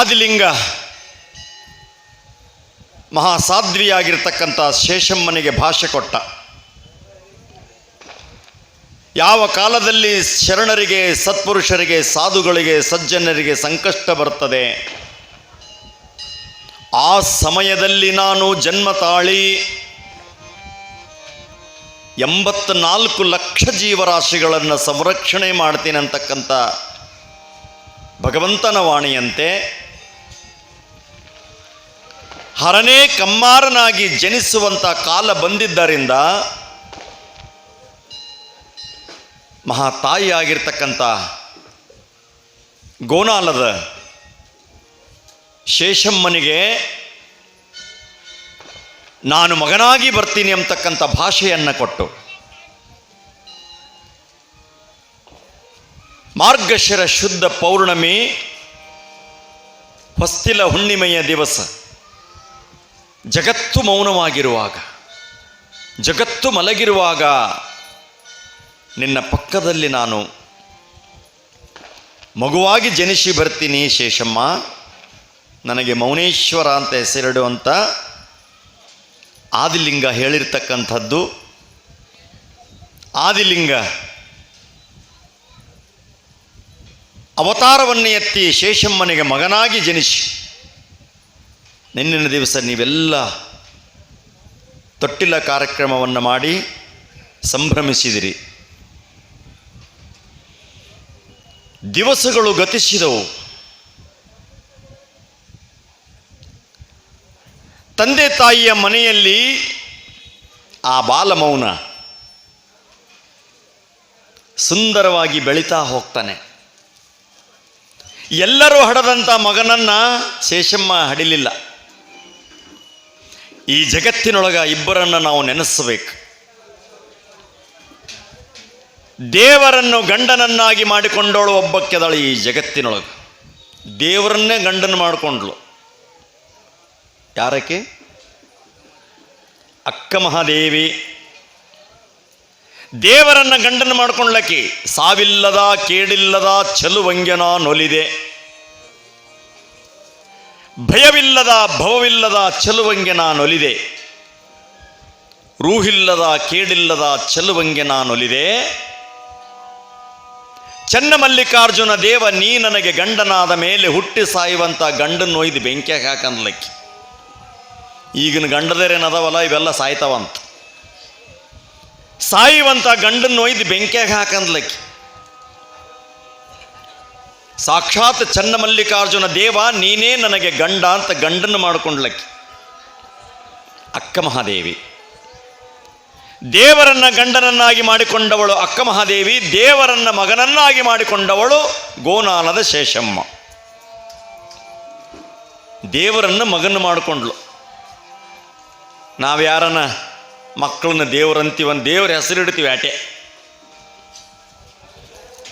ಆದಿಲಿಂಗ ಮಹಾಸಾಧ್ವಿಯಾಗಿರ್ತಕ್ಕಂಥ ಶೇಷಮ್ಮನಿಗೆ ಭಾಷೆ ಕೊಟ್ಟ. ಯಾವ ಕಾಲದಲ್ಲಿ ಶರಣರಿಗೆ, ಸತ್ಪುರುಷರಿಗೆ, ಸಾಧುಗಳಿಗೆ, ಸಜ್ಜನರಿಗೆ ಸಂಕಷ್ಟ ಬರ್ತದೆ? ಆ ಸಮಯದಲ್ಲಿ ನಾನು ಜನ್ಮ ತಾಳಿ ಎಂಬತ್ನಾಲ್ಕು ಲಕ್ಷ ಜೀವರಾಶಿಗಳನ್ನು ಸಂರಕ್ಷಣೆ ಮಾಡ್ತೀನಿ ಅಂತಕ್ಕಂಥ ಭಗವಂತನ ವಾಣಿಯಂತೆ ಹರನೇ ಕಮ್ಮಾರನಾಗಿ ಜನಿಸುವಂಥ ಕಾಲ ಬಂದಿದ್ದರಿಂದ ಮಹಾತಾಯಿಯಾಗಿರ್ತಕ್ಕಂಥ ಗೋನಾಲದ ಶೇಷಮ್ಮನಿಗೆ ನಾನು ಮಗನಾಗಿ ಬರ್ತೀನಿ ಅಂತಕ್ಕಂಥ ಭಾಷೆಯನ್ನು ಕೊಟ್ಟು ಮಾರ್ಗಶಿರ ಶುದ್ಧ ಪೌರ್ಣಮಿ ಹೊಸ್ತಿಲ ಹುಣ್ಣಿಮೆಯ ದಿವಸ ಜಗತ್ತು ಮೌನವಾಗಿರುವಾಗ, ಜಗತ್ತು ಮಲಗಿರುವಾಗ ನಿನ್ನ ಪಕ್ಕದಲ್ಲಿ ನಾನು ಮಗುವಾಗಿ ಜನಿಸಿ ಬರ್ತೀನಿ ಶೇಷಮ್ಮ. ನನಗೆ ಮೌನೇಶ್ವರ ಅಂತ ಹೆಸರಿಡುವಂಥ ಆದಿಲಿಂಗ ಹೇಳಿರ್ತಕ್ಕಂಥದ್ದು. ಆದಿಲಿಂಗ ಅವತಾರವನ್ನು ಎತ್ತಿ ಶೇಷಮ್ಮನಿಗೆ ಮಗನಾಗಿ ಜನಿಸಿ ನಿನ್ನಿನ ದಿವಸ ನೀವೆಲ್ಲ ತೊಟ್ಟಿಲ ಕಾರ್ಯಕ್ರಮವನ್ನು ಮಾಡಿ ಸಂಭ್ರಮಿಸಿದಿರಿ. ದಿವಸಗಳು ಗತಿಸಿದವು. ತಂದೆ ತಾಯಿಯ ಮನೆಯಲ್ಲಿ ಆ ಬಾಲಮೌನ ಸುಂದರವಾಗಿ ಬೆಳೀತಾ ಹೋಗ್ತಾನೆ. ಎಲ್ಲರೂ ಹಡದಂಥ ಮಗನನ್ನು ಶೇಷಮ್ಮ ಹಡಿಲಿಲ್ಲ. ಈ ಜಗತ್ತಿನೊಳಗ ಇಬ್ಬರನ್ನು ನಾವು ನೆನೆಸಬೇಕು. ದೇವರನ್ನು ಗಂಡನನ್ನಾಗಿ ಮಾಡಿಕೊಂಡವಳು ಒಬ್ಬಕ್ಕೆದಳು ಈ ಜಗತ್ತಿನೊಳಗೆ. ದೇವರನ್ನೇ ಗಂಡನ ಮಾಡಿಕೊಂಡ್ಳು. ಯಾರಕ್ಕೆ? ಅಕ್ಕ ಮಹಾದೇವಿ. ದೇವರನ್ನು ಗಂಡನ ಮಾಡಿಕೊಂಡ್ಲಕ್ಕಿ ಸಾವಿಲ್ಲದ ಕೇಡಿಲ್ಲದ ಚಲುವಂಗ್ಯನ ನೊಲಿದೆ. ಭಯವಿಲ್ಲದ, ಭವವಿಲ್ಲದ ಚಲುವಂಗೆ ನಾನೊಲಿದೆ. ರೂಹಿಲ್ಲದ, ಕೇಡಿಲ್ಲದ ಚಲುವಂಗ್ಯನ ನೊಲಿದೆ ಚನ್ನಮಲ್ಲಿಕಾರ್ಜುನ ದೇವ, ನೀ ನನಗೆ ಗಂಡನಾದ ಮೇಲೆ ಹುಟ್ಟಿ ಸಾಯುವಂಥ ಗಂಡನ್ನು ಒಯ್ದು ಬೆಂಕಿಯಾಗ ಹಾಕಂದ್ಲಕ್ಕಿ. ಈಗಿನ ಗಂಡದೇರೇನದವಲ್ಲ ಇವೆಲ್ಲ ಸಾಯ್ತಾವಂತ. ಸಾಯುವಂಥ ಗಂಡನ್ನು ಒಯ್ದು ಬೆಂಕಿಯಾಗ ಹಾಕಂದ್ಲಕ್ಕಿ. ಸಾಕ್ಷಾತ್ ಚನ್ನಮಲ್ಲಿಕಾರ್ಜುನ ದೇವ, ನೀನೇ ನನಗೆ ಗಂಡ ಅಂತ ಗಂಡನ್ನು ಮಾಡಿಕೊಂಡ್ಲಕ್ಕಿ. ಅಕ್ಕ ಮಹಾದೇವಿ. ದೇವರನ್ನ ಗಂಡನನ್ನಾಗಿ ಮಾಡಿಕೊಂಡವಳು ಅಕ್ಕ ಮಹಾದೇವಿ, ದೇವರನ್ನ ಮಗನನ್ನಾಗಿ ಮಾಡಿಕೊಂಡವಳು ಗೋನಾಲದ ಶೇಷಮ್ಮ. ದೇವರನ್ನು ಮಗನ ಮಾಡಿಕೊಂಡ್ಳು. ನಾವು ಯಾರನ್ನ ಮಕ್ಕಳನ್ನ ದೇವರಂತೀವನ್ ದೇವ್ರ ಹೆಸರಿಡ್ತೀವಿ ಆಟೆ.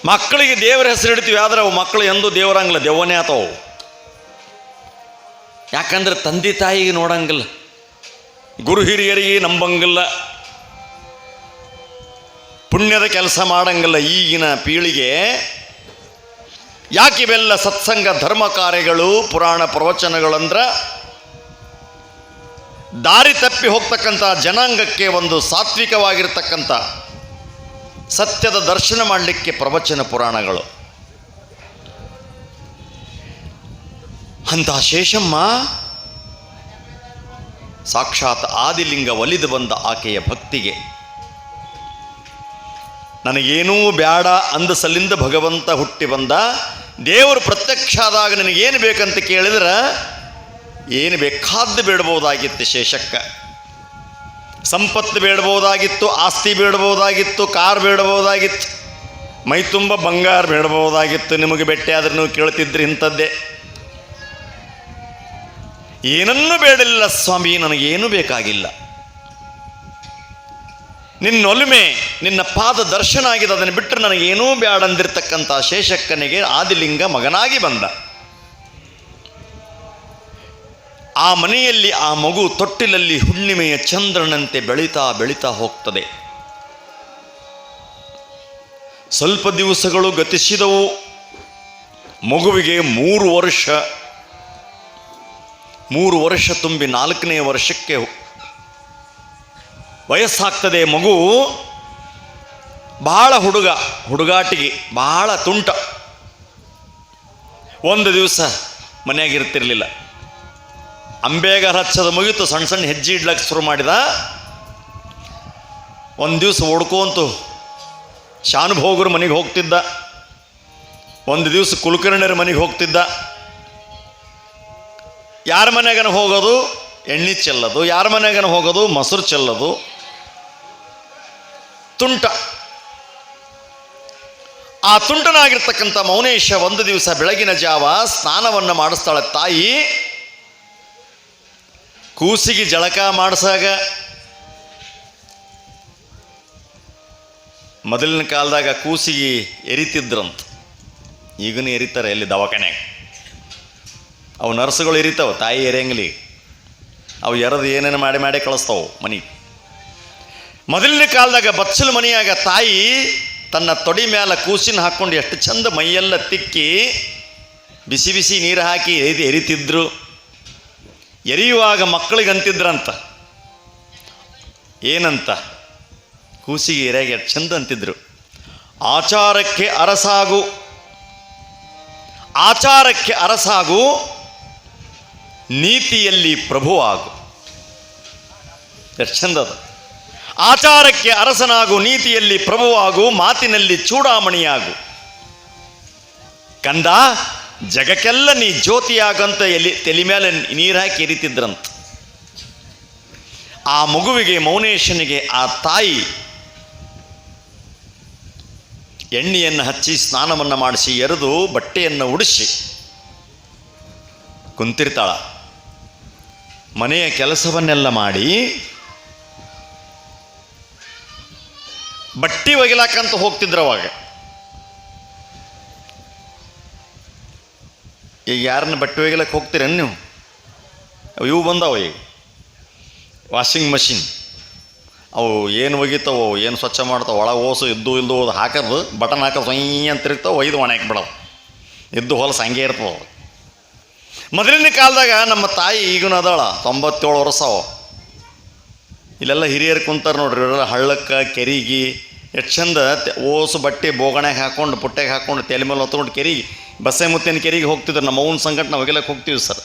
ಮಕ್ಕಳಿಗೆ ದೇವರ ಹೆಸರಿಡ್ತೀವಿ ಆದ್ರೆ ಅವು ಮಕ್ಕಳು ಎಂದೂ ದೇವರಂಗಿಲ್ಲ ದೇವನೇ ಆತವು. ಯಾಕಂದ್ರೆ ತಂದೆ ತಾಯಿಗೆ ನೋಡಂಗಿಲ್ಲ, ಗುರು ಹಿರಿಯರಿಗೆ ನಂಬಂಗಿಲ್ಲ, ಪುಣ್ಯದ ಕೆಲಸ ಮಾಡಂಗಿಲ್ಲ ಈಗಿನ ಪೀಳಿಗೆ. ಯಾಕೆ ಇವೆಲ್ಲ ಸತ್ಸಂಗ ಧರ್ಮ ಕಾರ್ಯಗಳು, ಪುರಾಣ ಪ್ರವಚನಗಳಂದ್ರೆ ದಾರಿ ತಪ್ಪಿ ಹೋಗ್ತಕ್ಕಂಥ ಜನಾಂಗಕ್ಕೆ ಒಂದು ಸಾತ್ವಿಕವಾಗಿರ್ತಕ್ಕಂಥ ಸತ್ಯದ ದರ್ಶನ ಮಾಡಲಿಕ್ಕೆ ಪ್ರವಚನ ಪುರಾಣಗಳು. ಅಂತಹ ಶೇಷಮ್ಮ, ಸಾಕ್ಷಾತ್ ಆದಿಲಿಂಗ ಒಲಿದು ಬಂದ ಆಕೆಯ ಭಕ್ತಿಗೆ, ನನಗೇನೂ ಬ್ಯಾಡ ಅಂದ ಸಲ್ಲಿಂದ ಭಗವಂತ ಹುಟ್ಟಿ ಬಂದ, ದೇವರು ಪ್ರತ್ಯಕ್ಷ ಆದಾಗ ನನಗೇನು ಬೇಕಂತ ಕೇಳಿದ್ರೆ, ಏನು ಬೇಕಾದ್ದು ಬೇಡಬಹುದಾಗಿತ್ತು ಶೇಷಕ್ಕ. ಸಂಪತ್ತು ಬೇಡಬಹುದಾಗಿತ್ತು, ಆಸ್ತಿ ಬೇಡಬಹುದಾಗಿತ್ತು, ಕಾರ್ ಬೇಡಬಹುದಾಗಿತ್ತು, ಮೈ ತುಂಬ ಬಂಗಾರ ಬೇಡಬಹುದಾಗಿತ್ತು. ನಿಮಗೆ ಬೆಟ್ಟೆ ಆದರೆ ನೀವು ಕೇಳ್ತಿದ್ರಿ ಇಂಥದ್ದೇ. ಏನನ್ನೂ ಬೇಡಲಿಲ್ಲ ಸ್ವಾಮಿ, ನನಗೇನು ಬೇಕಾಗಿಲ್ಲ. ನಿನ್ನೊಲುಮೆ ನಿನ್ನ ಪಾದ ದರ್ಶನ ಆಗಿದೆ ಅದನ್ನು ಬಿಟ್ಟರೆ ನನಗೇನೂ ಬೇಡಂದಿರ್ತಕ್ಕಂಥ ಶೇಷಕ್ಕನಿಗೆ ಆದಿಲಿಂಗ ಮಗನಾಗಿ ಬಂದ. ಆ ಮನೆಯಲ್ಲಿ ಆ ಮಗು ತೊಟ್ಟಿಲಲ್ಲಿ ಹುಣ್ಣಿಮೆಯ ಚಂದ್ರನಂತೆ ಬೆಳೀತಾ ಬೆಳೀತಾ ಹೋಗ್ತದೆ. ಸ್ವಲ್ಪ ದಿವಸಗಳು ಗತಿಸಿದವು. ಮಗುವಿಗೆ ಮೂರು ವರ್ಷ. ಮೂರು ವರ್ಷ ತುಂಬಿ ನಾಲ್ಕನೇ ವರ್ಷಕ್ಕೆ ವಯಸ್ಸಾಗ್ತದೆ ಮಗು. ಬಹಳ ಹುಡುಗ, ಹುಡುಗಾಟಿಗೆ ಬಹಳ ತುಂಟ. ಒಂದು ದಿವಸ ಮನೆಯಾಗ ಇರ್ತಿರ್ಲಿಲ್ಲ ಅಂಬೇಗಾರ ಹಚ್ಚದ ಮುಗಿತು ಸಣ್ಣ ಸಣ್ಣ ಹೆಜ್ಜೆ ಇಡ್ಲಕ್ಕೆ ಶುರು ಮಾಡಿದ. ಒಂದು ದಿವಸ ಓಡ್ಕೊಂತು. ಶಾನುಭೋಗರ ಮನೆಗೆ ಹೋಗ್ತಿದ್ದ. ಒಂದು ದಿವಸ ಕುಲಕರ್ಣಿಯರ ಮನೆಗೆ ಹೋಗ್ತಿದ್ದ. ಯಾರ ಮನೆಗನ ಹೋಗೋದು? ಎಣ್ಣೆ ಚೆಲ್ಲದು. ಯಾರ ಮನೆಗನ ಹೋಗೋದು? ಮೊಸರು ಚೆಲ್ಲದು. ತುಂಟ. ಆ ತುಂಟನಾಗಿರ್ತಕ್ಕಂಥ ಮೌನೇಶ ಒಂದು ದಿವಸ ಬೆಳಗಿನ ಜಾವ ಸ್ನಾನವನ್ನು ಮಾಡಿಸ್ತಾಳೆ ತಾಯಿ. ಕೂಸಿಗೆ ಜಳಕ ಮಾಡಿಸಾಗ ಮೊದಲಿನ ಕಾಲದಾಗ ಕೂಸಿಗೆ ಎರಿತಿದ್ರಂತ. ಈಗನೂ ಎರಿತಾರೆ ಎಲ್ಲಿ ದವಾಖಾನ್ಯಾಗ. ಅವು ನರ್ಸ್ಗಳು ಎರಿತಾವೆ, ತಾಯಿ ಎರೆಯಂಗಲಿ. ಅವು ಎರದು ಏನೇನು ಮಾಡಿ ಮಾಡಿ ಕಳಿಸ್ತಾವೆ ಮನೆ ಮೊದಲಿನ ಕಾಲದಾಗ ಬಚ್ಚಲು ಮನೆಯಾಗ ತಾಯಿ ತನ್ನ ತೊಡಿ ಮ್ಯಾಲ ಕೂಸಿನ ಹಾಕ್ಕೊಂಡು ಎಷ್ಟು ಚಂದ ಮೈಯೆಲ್ಲ ತಿಕ್ಕಿ ಬಿಸಿ ಬಿಸಿ ನೀರು ಹಾಕಿ ಎರಿ ಎರಿತಿದ್ರು. ಎರಿಯುವಾಗ ಮಕ್ಕಳಿಗೆ ಅಂತಿದ್ರಂತ ಏನಂತ? ಕೂಸಿಗೆ ಎರೆಗೆ ಚಂದ ಅಂತಿದ್ರು. ಆಚಾರಕ್ಕೆ ಅರಸಾಗು. ಆಚಾರಕ್ಕೆ ಅರಸಾಗು. ನೀತಿಯಲ್ಲಿ ಪ್ರಭುವಾಗು. ಎಷ್ಟು ಚಂದದ ಆಚಾರಕ್ಕೆ ಅರಸನಾಗು, ನೀತಿಯಲ್ಲಿ ಪ್ರಭುವಾಗು, ಮಾತಿನಲ್ಲಿ ಚೂಡಾಮಣಿಯಾಗು. ಕಂದ ಜಗಕ್ಕೆಲ್ಲ ನೀ ಜ್ಯೋತಿಯಾಗಂತ ಎಲ್ಲಿ ತಲೆ ಮೇಲೆ ನೀರು ಹಾಕಿ ಎರಿತಿದ್ರಂತ. ಆ ಮಗುವಿಗೆ, ಮೌನೇಶನಿಗೆ, ಆ ತಾಯಿ ಎಣ್ಣೆಯನ್ನು ಹಚ್ಚಿ ಸ್ನಾನವನ್ನು ಮಾಡಿಸಿ ಎರೆದು ಬಟ್ಟೆಯನ್ನು ಉಡಿಸಿ ಕುಂತಿರ್ತಾಳ. ಮನೆಯ ಕೆಲಸವನ್ನೆಲ್ಲ ಮಾಡಿ ಬಟ್ಟಿ ಒಗಿಲಾಕಂತ ಹೋಗ್ತಿದ್ರು ಈಗ ಯಾರನ್ನ ಬಟ್ಟೆ ಒಗಿಲಕ್ಕೆ ಹೋಗ್ತೀರೇನು ನೀವು? ಅವು ಇವು ಬಂದಾವ ಈಗ. ವಾಷಿಂಗ್ ಮಷಿನ್ ಅವು ಏನು ಒಗಿತಾವೋ, ಏನು ಸ್ವಚ್ಛ ಮಾಡ್ತಾವೆ, ಒಳಗೆ ಓಸು ಇದ್ದು, ಇಲ್ದು ಹೋದು ಹಾಕೋದು, ಬಟನ್ ಹಾಕೋದು ಸೊಯ್ ಅಂತ ಇರ್ತಾವೆ, ಒಯ್ದು ಒಣ ಬಿಡೋದು ಇದ್ದು ಹೊಲಸು ಹಂಗೆ ಇರ್ತವೆ ಮೊದಲಿನ ಕಾಲದಾಗ ನಮ್ಮ ತಾಯಿ ಈಗಿನ ಅದಾಳ, ತೊಂಬತ್ತೇಳು ವರ್ಷ ಅವು. ಇಲ್ಲೆಲ್ಲ ಹಿರಿಯರು ಕುಂತಾರೆ ನೋಡ್ರಿ, ಇವರೆಲ್ಲ ಹಳ್ಳಕ್ಕೆ, ಕೆರಿಗೆ, ಎಷ್ಟು ಚಂದ ಓಸು ಬಟ್ಟೆ ಬೋಗಣೆಗೆ ಹಾಕೊಂಡು ಪುಟ್ಟೆಗೆ ಹಾಕ್ಕೊಂಡು ತಲೆ ಮೇಲೆ ಹೊತ್ಕೊಂಡು ಕೆರಿಗೆ. ಬಸ್ಸೆ ಕೆರೆಗೆ ಹೋಗ್ತಿದ್ರು, ನಮ್ಮ ಅವನ ಸಂಕಟ ನಾವು ಹೋಗ್ತೀವಿ ಸರ್.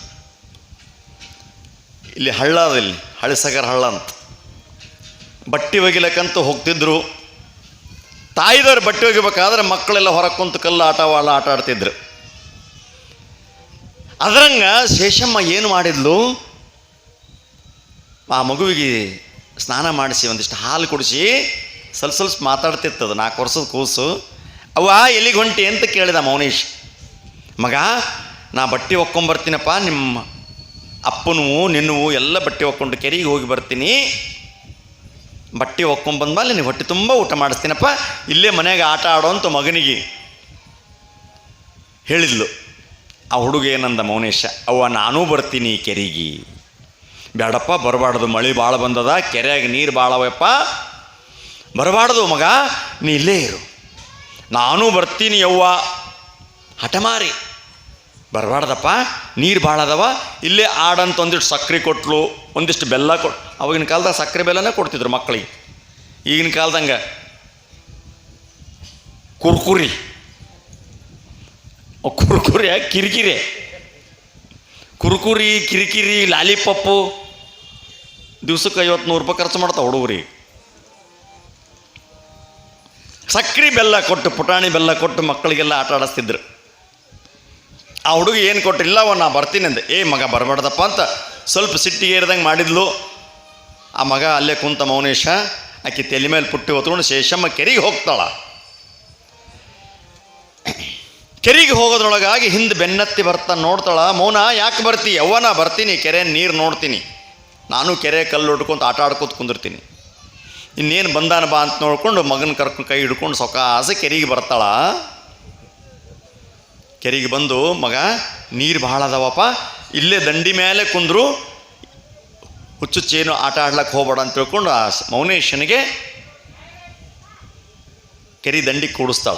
ಇಲ್ಲಿ ಹಳ್ಳ ಅದ ಹಳಿಸಗರ ಹಳ್ಳ ಅಂತ. ಬಟ್ಟೆ ಒಗಿಲಕ್ಕಂತೂ ಹೋಗ್ತಿದ್ರು. ತಾಯಿದವ್ರು ಬಟ್ಟೆ ಒಗಿಬೇಕಾದ್ರೆ ಮಕ್ಕಳೆಲ್ಲ ಹೊರಗೆ ಕುಂತು ಕಲ್ಲು ಆಟ ವಾಳ ಆಟ ಆಡ್ತಿದ್ರು. ಅದರಂಗ ಶೇಷಮ್ಮ ಏನು ಮಾಡಿದ್ಲು? ಆ ಮಗುವಿಗೆ ಸ್ನಾನ ಮಾಡಿಸಿ ಒಂದಿಷ್ಟು ಹಾಲು ಕುಡಿಸಿ ಸ್ವಲ್ಪ ಸ್ವಲ್ಪ ಮಾತಾಡ್ತಿತ್ತದು ನಾಲ್ಕು ವರ್ಷದ ಕೂಸು. ಅವ ಎಲ್ಲಿಗೆ ಹೊಂಟಿ ಅಂತ ಕೇಳಿದ ಮೌನೇಶ್. ಮಗ, ನಾ ಬಟ್ಟೆ ಒಕ್ಕೊಂಬರ್ತೀನಪ್ಪ ನಿಮ್ಮ ಅಪ್ಪನೂ ನಿನ್ನವು ಎಲ್ಲ ಬಟ್ಟೆ ಒಕ್ಕೊಂಡು ಕೆರೆಗೆ ಹೋಗಿ ಬರ್ತೀನಿ. ಬಟ್ಟೆ ಒಕ್ಕೊಂಬಂದ್ಮೇಲೆ ನೀನು ಹೊಟ್ಟೆ ತುಂಬ ಊಟ ಮಾಡಿಸ್ತೀನಪ್ಪ, ಇಲ್ಲೇ ಮನೆಗೆ ಆಟ ಆಡೋಂಥ ಮಗನಿಗೆ ಹೇಳಿದ್ಲು. ಆ ಹುಡುಗ ಏನಂದ ಮೌನೇಶ, ಅವ್ವ, ನಾನೂ ಬರ್ತೀನಿ ಕೆರೆಗೆ. ಬೇಡಪ್ಪ ಬರಬಾರ್ದು, ಮಳೆ ಭಾಳ ಬಂದದ, ಕೆರೆಯಾಗ ನೀರು ಭಾಳವಪ್ಪ ಬರಬಾರ್ದು ಮಗ, ನೀ ಇಲ್ಲೇ ಇರು. ನಾನೂ ಬರ್ತೀನಿ ಯವ್ವ. ಹಠಮಾರಿ ಬರಬಾರ್ದಪ್ಪ, ನೀರು ಭಾಳ ಅದಾವ ಇಲ್ಲೇ ಆಡಂತ ಒಂದಿಷ್ಟು ಸಕ್ಕರೆ ಕೊಟ್ಲು, ಒಂದಿಷ್ಟು ಬೆಲ್ಲ ಕೊಟ್ಟು ಅವಾಗಿನ ಕಾಲದಾಗ ಸಕ್ಕರೆ ಬೆಲ್ಲನೇ ಕೊಡ್ತಿದ್ರು ಮಕ್ಕಳಿಗೆ ಈಗಿನ ಕಾಲದಂಗೆ ಕುರ್ಕುರಿ. ಕುರ್ಕುರಿ ಕಿರಿಕಿರಿ. ಕುರ್ಕುರಿ, ಕಿರಿಕಿರಿ, ಲಾಲಿಪಪ್ಪು, ದಿವ್ಸಕ್ಕೆ ಐವತ್ತು ನೂರು ರೂಪಾಯಿ ಖರ್ಚು ಮಾಡ್ತಾವೆ ಹುಡುಗರಿ. ಸಕ್ರೆ ಬೆಲ್ಲ ಕೊಟ್ಟು, ಪುಟಾಣಿ ಬೆಲ್ಲ ಕೊಟ್ಟು ಮಕ್ಕಳಿಗೆಲ್ಲ ಆಟ ಆಡಿಸ್ತಿದ್ರು. ಆ ಹುಡುಗ ಏನು ಕೊಟ್ಟಿಲ್ಲವ ನಾ ಬರ್ತೀನಿ ಅಂದೆ. ಏ, ಮಗ ಬರಬಾರ್ದಪ್ಪ ಅಂತ ಸ್ವಲ್ಪ ಸಿಟ್ಟಿಗೆ ಏರಿದಂಗೆ ಮಾಡಿದ್ಲು. ಆ ಮಗ ಅಲ್ಲೇ ಕುಂತ ಮೌನೇಶ, ಆಕೆ ತಲೆ ಮೇಲೆ ಪುಟ್ಟಿ ಹೊತ್ಕೊಂಡು ಶೇಷಮ್ಮ ಕೆರೆಗೆ ಹೋಗ್ತಾಳ. ಕೆರೆಗೆ ಹೋಗೋದ್ರೊಳಗಾಗಿ ಹಿಂದೆ ಬೆನ್ನತ್ತಿ ಬರ್ತಾ ನೋಡ್ತಾಳ. ಮೌನ, ಯಾಕೆ ಬರ್ತಿ? ಯವ್ವನ ಬರ್ತೀನಿ, ಕೆರೆ ನೀರು ನೋಡ್ತೀನಿ. ನಾನು ಕೆರೆ ಕಲ್ಲು ಹೊಡ್ಕೊಂತ ಆಟ ಆಡ್ಕೊತ ಕುಂದಿರ್ತೀನಿ. ಇನ್ನೇನು ಬಂದಾನ ಬಾ ಅಂತ ನೋಡ್ಕೊಂಡು ಮಗನ ಕರ್ಕೊಂಡು ಕೈ ಹಿಡ್ಕೊಂಡು ಸೊಕಾಸ ಕೆರೆಗೆ ಬರ್ತಾಳ. ಕೆರೆಗೆ ಬಂದು, ಮಗ, ನೀರು ಭಾಳ ಅದಾವಪ್ಪ. ಇಲ್ಲೇ ದಂಡಿ ಮೇಲೆ ಕುಂದ್ರು, ಹುಚ್ಚುಚ್ಚೇನು ಆಟ ಆಡ್ಲಕ್ಕೆ ಹೋಗ್ಬೇಡ ಅಂತ ತಿಳ್ಕೊಂಡು ಆ ಮೌನೇಶನಿಗೆ ಕೆರೆ ದಂಡಿ ಕೂಡಿಸ್ತಾಳ.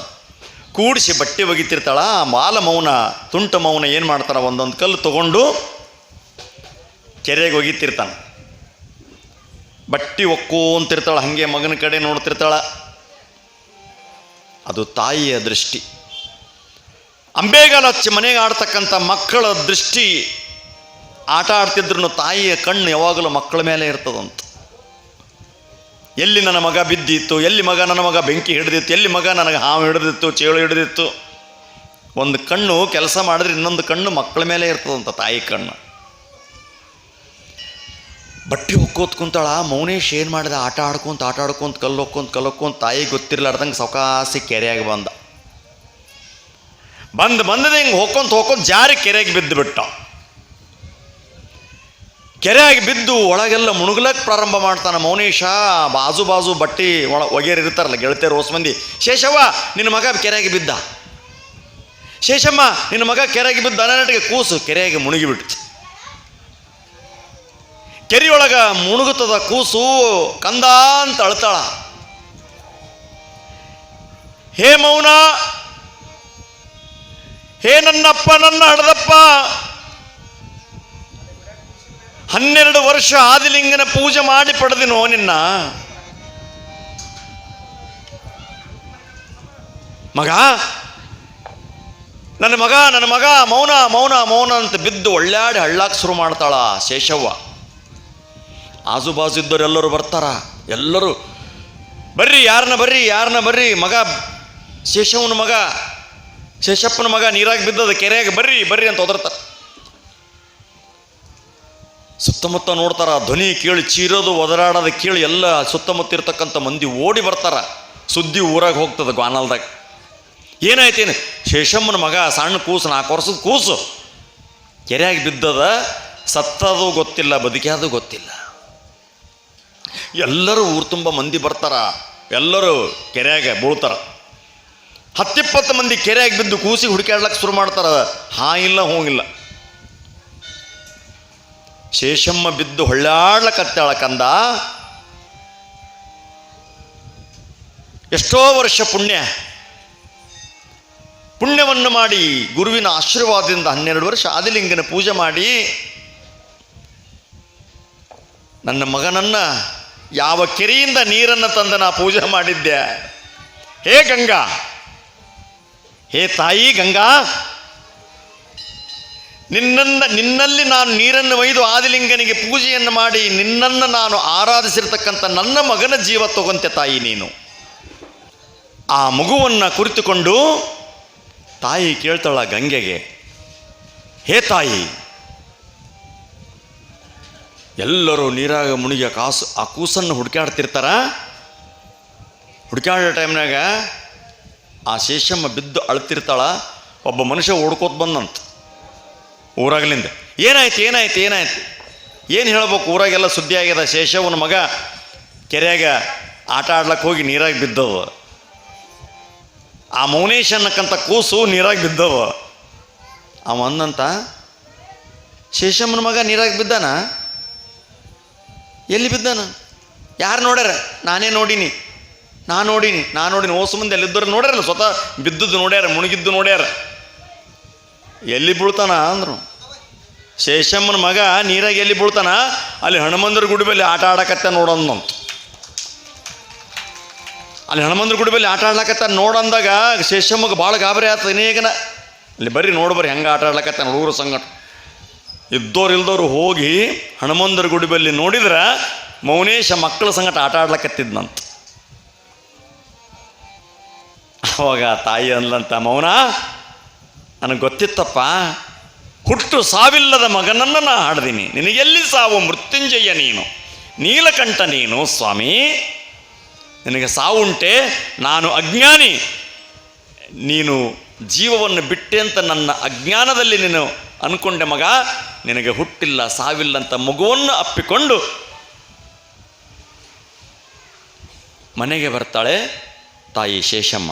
ಕೂಡಿಸಿ ಬಟ್ಟೆ ಒಗಿತಿರ್ತಾಳ. ಆ ಮಾಲ ಮೌನ, ತುಂಟ ಮೌನ ಏನು ಮಾಡ್ತಾನ ಒಂದೊಂದು ಕಲ್ಲು ತಗೊಂಡು ಕೆರೆಗೆ ಒಗಿತಿರ್ತಾನೆ. ಬಟ್ಟಿ ಒಕ್ಕೋಂತಿರ್ತಾಳೆ ಹಾಗೆ ಮಗನ ಕಡೆ ನೋಡ್ತಿರ್ತಾಳ. ಅದು ತಾಯಿಯ ದೃಷ್ಟಿ. ಅಂಬೇಗಾಲ ಹಚ್ಚಿ ಮನೆಗೆ ಆಡ್ತಕ್ಕಂಥ ಮಕ್ಕಳ ದೃಷ್ಟಿ ಆಟ ಆಡ್ತಿದ್ರು ತಾಯಿಯ ಕಣ್ಣು ಯಾವಾಗಲೂ ಮಕ್ಕಳ ಮೇಲೆ ಇರ್ತದಂತ. ಎಲ್ಲಿ ನನ್ನ ಮಗ ಬಿದ್ದಿತ್ತು, ಎಲ್ಲಿ ಮಗ ನನ್ನ ಮಗ ಬೆಂಕಿ ಹಿಡಿದಿತ್ತು, ಎಲ್ಲಿ ಮಗ ನನಗೆ ಹಾವು ಹಿಡಿದಿತ್ತು, ಚೇಳು ಹಿಡಿದಿತ್ತು. ಒಂದು ಕಣ್ಣು ಕೆಲಸ ಮಾಡಿದ್ರೆ ಇನ್ನೊಂದು ಕಣ್ಣು ಮಕ್ಕಳ ಮೇಲೆ ಇರ್ತದಂತ ತಾಯಿ ಕಣ್ಣು. ಬಟ್ಟೆ ಹೊಕ್ಕೋತ್ ಕುಂತಾಳ, ಮೌನೇಶ್ ಏನು ಮಾಡಿದ? ಆಟ ಆಡ್ಕೊಂತ ಆಟ ಆಡ್ಕೊಂತ, ಕಲ್ಲು ಹೊಕ್ಕೊಂತ ಕಲ್ಲು ಹೊಕ್ಕೊಂತ ತಾಯಿ ಗೊತ್ತಿರ್ಲಾರ್ದಂಗೆ ಸೌಕಾಸಿ ಕೆರೆಯಾಗಿ ಬಂದ. ಬಂದು ಬಂದದ ಹಿಂಗೆ ಹೋಕೊಂತ ಹೋಕೊಂತ ಜಾರಿ ಕೆರೆಗೆ ಬಿದ್ದು ಬಿಟ್ಟ. ಕೆರೆಯಾಗಿ ಬಿದ್ದು ಒಳಗೆಲ್ಲ ಮುಣುಗ್ಲಕ್ಕೆ ಪ್ರಾರಂಭ ಮಾಡ್ತಾನೆ ಮೌನೇಶ. ಬಾಜು ಬಾಜು ಬಟ್ಟಿ ಒಳ ಒಗೆರ್ ಇರ್ತಾರಲ್ಲ ಗೆಳತಿಯರು ಹೊಸ ಮಂದಿ. ಶೇಷವ್ವ, ನಿನ್ನ ಮಗ ಕೆರೆಯಾಗಿ ಬಿದ್ದ. ಶೇಷಮ್ಮ, ನಿನ್ನ ಮಗ ಕೆರೆಗೆ ಬಿದ್ದ ಅನಟಿಗೆ ಕೂಸು, ಕೆರೆಯಾಗಿ ಮುಳುಗಿಬಿಡ್ತು ಕೆರೆಯೊಳಗೆ ಮುಣುಗುತ್ತದ ಕೂಸು ಕಂದ ಅಂತ ಅಳ್ತಾಳ. ಹೇ ಮೌನ ಹೇ ನನ್ನಪ್ಪ, ನನ್ನ ಹಡದಪ್ಪ ಹನ್ನೆರಡು ವರ್ಷ ಆದಿಲಿಂಗನ ಪೂಜೆ ಮಾಡಿ ಪಡೆದಿನೋ ನಿನ್ನ. ಮಗ, ನನ್ನ ಮಗ ನನ್ನ ಮಗ, ಮೌನ ಮೌನ ಮೌನ ಅಂತ ಬಿದ್ದು ಒಳ್ಳಾಡಿ ಹಳ್ಳಾಕ್ ಶುರು ಮಾಡ್ತಾಳ ಶೇಷವ್ವ. ಆಜುಬಾಜು ಇದ್ದವ್ರು ಎಲ್ಲರೂ ಬರ್ತಾರ. ಎಲ್ಲರೂ, ಬರ್ರಿ ಯಾರನ್ನ ಬರ್ರಿ ಯಾರನ್ನ ಬರ್ರಿ. ಮಗ ಶೇಷವನ ಮಗ ಶೇಷಪ್ಪನ ಮಗ ನೀರಾಗಿ ಬಿದ್ದದ ಕೆರೆಯಾಗ ಬರ್ರಿ ಬರ್ರಿ ಅಂತ ಒದರ್ತಾರೆ ಸುತ್ತಮುತ್ತ ನೋಡ್ತಾರ, ಧ್ವನಿ ಕೇಳಿ ಚೀರೋದು, ಒದರಾಡೋದು ಕೇಳಿ ಎಲ್ಲ ಸುತ್ತಮುತ್ತ ಇರ್ತಕ್ಕಂಥ ಮಂದಿ ಓಡಿ ಬರ್ತಾರ. ಸುದ್ದಿ ಊರಾಗ ಹೋಗ್ತದೆ ಗ್ವಾನಲ್ದಾಗ ಏನಾಯ್ತೇನು ಶೇಷಮ್ಮನ ಮಗ ಸಣ್ಣ ಕೂಸು, ನಾಲ್ಕು ವರ್ಷದ ಕೂಸು. ಕೆರೆಯಾಗಿ ಬಿದ್ದದ, ಸತ್ತದು ಗೊತ್ತಿಲ್ಲ, ಬದುಕ್ಯಾದು ಗೊತ್ತಿಲ್ಲ. ಎಲ್ಲರೂ ಊರು ತುಂಬ ಮಂದಿ ಬರ್ತಾರ. ಎಲ್ಲರೂ ಕೆರೆಯಾಗ ಬೀಳ್ತಾರ. ಹತ್ತಿಪ್ಪತ್ತು ಮಂದಿ ಕೆರೆಯಾಗಿ ಬಿದ್ದು ಕೂಸಿ ಹುಡುಕಾಡ್ಲಕ್ಕೆ ಶುರು ಮಾಡ್ತಾರ. ಹಾ, ಇಲ್ಲ ಹೋಗಿಲ್ಲ ಶೇಷಮ್ಮ ಬಿದ್ದು ಹೊಳ್ಳಾಡ್ಲಕತ್ತಾಳ ಕಂದ ಎಷ್ಟೋ ವರ್ಷ ಪುಣ್ಯ. ಪುಣ್ಯವನ್ನು ಮಾಡಿ ಗುರುವಿನ ಆಶೀರ್ವಾದದಿಂದ ಹನ್ನೆರಡು ವರ್ಷ ಆದಿಲಿಂಗನ ಪೂಜೆ ಮಾಡಿ ನನ್ನ ಮಗನನ್ನ ಯಾವ ಕೆರೆಯಿಂದ ನೀರನ್ನು ತಂದು ನಾ ಪೂಜೆ ಮಾಡಿದ್ದೆ. ಹೇ ಗಂಗಾ ಹೇ ತಾಯಿ ಗಂಗಾ, ನಿನ್ನನ್ನ, ನಿನ್ನಲ್ಲಿ ನಾನು ನೀರನ್ನು ಒಯ್ದು ಆದಿಲಿಂಗನಿಗೆ ಪೂಜೆಯನ್ನು ಮಾಡಿ ನಿನ್ನನ್ನು ನಾನು ಆರಾಧಿಸಿರ್ತಕ್ಕಂಥ ನನ್ನ ಮಗನ ಜೀವ ತಗೊಂತೆ ತಾಯಿ ನೀನು. ಆ ಮಗುವನ್ನು ಕುರಿತುಕೊಂಡು ತಾಯಿ ಕೇಳ್ತಾಳ ಗಂಗೆಗೆ, ಹೇ ತಾಯಿ, ಎಲ್ಲರೂ ನೀರಾಗ ಮುಳುಗಿ ಆ ಕಾಸು, ಆ ಕೂಸನ್ನು ಹುಡುಕಾಡ್ತಿರ್ತಾರ ಹುಡುಕಾಡೋ ಟೈಮ್ನಾಗ ಆ ಶೇಷಮ್ಮ ಬಿದ್ದು ಅಳ್ತಿರ್ತಾಳ, ಒಬ್ಬ ಮನುಷ್ಯ ಓಡ್ಕೋತ ಬಂದಂತ ಊರಾಗಲಿಂದ. ಏನಾಯ್ತು ಏನಾಯ್ತು ಏನಾಯ್ತು? ಏನು ಹೇಳ್ಬೇಕು? ಊರಾಗೆಲ್ಲ ಸುದ್ದಿ ಆಗ್ಯದ ಶೇಷವನ ಮಗ ಕೆರೆಯಾಗ ಆಟ ಆಡ್ಲಕ್ಕೆ ಹೋಗಿ ನೀರಾಗಿ ಬಿದ್ದವ. ಆ ಮೌನೇಶ್ ಅನ್ನಕ್ಕಂಥ ಕೂಸು ನೀರಾಗಿ ಬಿದ್ದವ. ಅವ ಅಂದಂತ, ಶೇಷಮ್ಮನ ಮಗ ನೀರಾಗಿ ಬಿದ್ದಾನ? ಎಲ್ಲಿ ಬಿದ್ದಾನ? ಯಾರು ನೋಡ್ಯಾರ? ನಾನೇ ನೋಡೀನಿ. ನಾ ನೋಡೀನಿ ನಾ ನೋಡಿನಿ ಓಸು ಮುಂದೆ ಎಲ್ಲಿದ್ದರು ನೋಡ್ಯಾರಲ್ಲ, ಸ್ವತಃ ಬಿದ್ದದ್ದು ನೋಡ್ಯಾರ, ಮುಣುಗಿದ್ದು ನೋಡ್ಯಾರ. ಎಲ್ಲಿ ಬೀಳ್ತಾನ ಅಂದ್ರು. ಶೇಷಮ್ಮನ ಮಗ ನೀರಾಗಿ ಎಲ್ಲಿ ಬೀಳ್ತಾನ? ಅಲ್ಲಿ ಹನುಮಂದ್ರ ಗುಡಿ ಆಟ ಆಡಕತ್ತ ನೋಡಂದಂತ. ಅಲ್ಲಿ ಹನುಮಂದ್ರ ಗುಡಿ ಆಟ ಆಡ್ಲಕತ್ತ ನೋಡಂದಾಗ ಶೇಷಮ್ಮಗೆ ಭಾಳ ಗಾಬರಿ ಆತ ಇನ್ನೇಗನ ಅಲ್ಲಿ ಬರ್ರಿ ನೋಡ್ಬರ್ರಿ ಹೆಂಗೆ ಆಟ ಆಡ್ಲಕತ್ತ ಹುಡುಗರು ಸಂಗಟ ಇದ್ದವ್ರು ಇಲ್ದವ್ರು ಹೋಗಿ ಹನುಮಂದ್ರ ಗುಡಿ ಬಲ್ಲಿ ನೋಡಿದ್ರೆ ಮೌನೇಶ ಮಕ್ಕಳ ಸಂಗಟ ಆಟ ಆಡ್ಲಕತ್ತಿದ್ನಂತ. ಅವಾಗ ತಾಯಿ ಅಂದ್ಲಂತ, ಮೌನ, ನನಗೆ ಗೊತ್ತಿತ್ತಪ್ಪ, ಹುಟ್ಟು ಸಾವಿಲ್ಲದ ಮಗನನ್ನು ನಾ ಹಾಡ್ದೀನಿ. ನಿನಗೆಲ್ಲಿ ಸಾವು? ಮೃತ್ಯುಂಜಯ ನೀನು. ನೀಲಕಂಠ ನೀನು, ಸ್ವಾಮಿ. ನಿನಗೆ ಸಾವುಂಟೆ ನಾನು ಅಜ್ಞಾನಿ. ನೀನು ಜೀವವನ್ನು ಬಿಟ್ಟೆ ಅಂತ ನನ್ನ ಅಜ್ಞಾನದಲ್ಲಿ ನೀನು ಅನ್ಕೊಂಡೆ ಮಗ. ನಿನಗೆ ಹುಟ್ಟಿಲ್ಲ ಸಾವಿಲ್ಲ ಅಂತ ಮಗುವನ್ನು ಅಪ್ಪಿಕೊಂಡು ಮನೆಗೆ ಬರ್ತಾಳೆ ತಾಯಿ ಶೇಷಮ್ಮ.